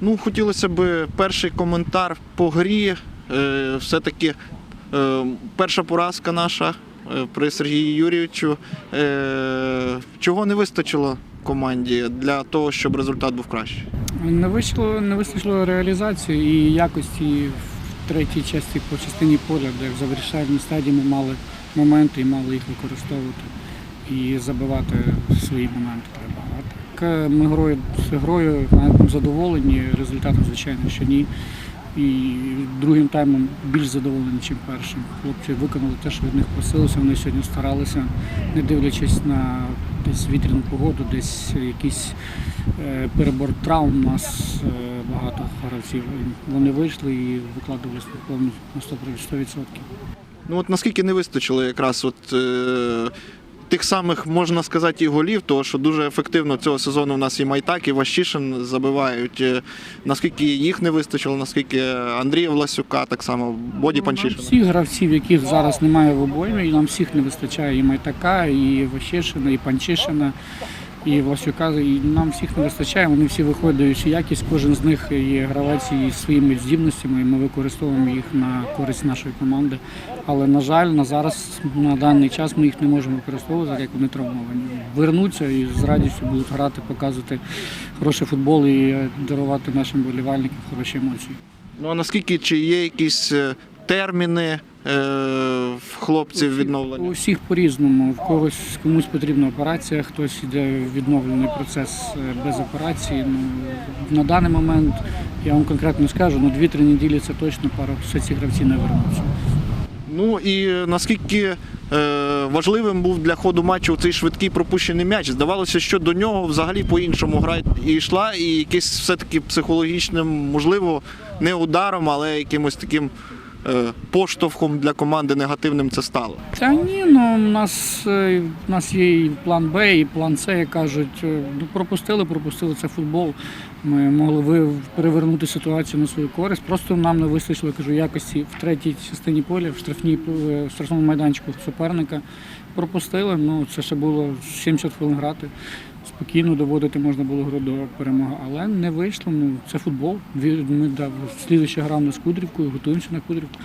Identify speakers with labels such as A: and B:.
A: Ну, хотілося б перший коментар по грі. Е, Все-таки е, перша поразка наша е, при Сергію Юрійовичу. Чого не вистачило команді для того, щоб результат був кращий?
B: Не вийшло, не вистачило реалізації і якості в третій часті по частині поля, де в завершальній стадії ми мали моменти і мали їх використовувати і забивати свої моменти треба. А так е, ми грою грою задоволені, результатом, звичайно, що ні. І другим таймом більш задоволені, ніж першим. Хлопці виконали те, що від них просилося. Вони сьогодні старалися, не дивлячись на десь вітряну погоду, десь якісь е, перебор травм. У нас е, багато гравців. Вони вийшли і викладувалися повністю на 100%.
A: Ну от наскільки не вистачило якраз от, е, тих самих, можна сказати, і голів, тому що дуже ефективно цього сезону у нас і Майтак, і Ващишин забивають. Е, Наскільки їх не вистачило, наскільки Андрія Власюка, так само Боді
B: Панчишина.
A: Панчишин.
B: всіх гравців, яких зараз немає в обоймі, і нам всіх не вистачає і Майтака, і Ващишина, і Панчишина, і Власюка. І нам всіх не вистачає. Вони всі виходять якість. Кожен з них є гравець із своїми здібностями, і ми використовуємо їх на користь нашої команди. Але на жаль, на зараз на даний час ми їх не можемо використовувати, як вони травмовані. Вернуться і з радістю будуть грати, показувати хороший футбол і дарувати нашим болівальникам хороші емоції.
A: Ну а наскільки чи є якісь е, терміни е, хлопців
B: У
A: відновлення?
B: всіх по-різному. В когось комусь потрібна операція, хтось йде в відновлений процес е, без операції. Ну, на даний момент я вам конкретно скажу, ну 2-3 неділі це точно пара все ці гравці не вернуться.
A: Ну і наскільки е, важливим був для ходу матчу цей швидкий пропущений м'яч. Здавалося, що до нього взагалі по-іншому гра і йшла, і якийсь все-таки психологічним, можливо, не ударом, але якимось таким поштовхом для команди негативним це стало.
B: Та ні, ну у нас, е, у нас є і план Б, і план С, як кажуть. Е, Ну, пропустили, пропустили це футбол. Ми могли перевернути ситуацію на свою користь. Просто нам не вистачило кажу, якості в третій частині поля, в штрафній е, в штрафному майданчику суперника. Пропустили. Ну це ще було 70 хвилин грати. Спокійно доводити можна було гру до перемоги, але не вийшло. Ну це футбол. Ми да, слідуюча гра на Кудрівкою, готуємося на Кудрівку.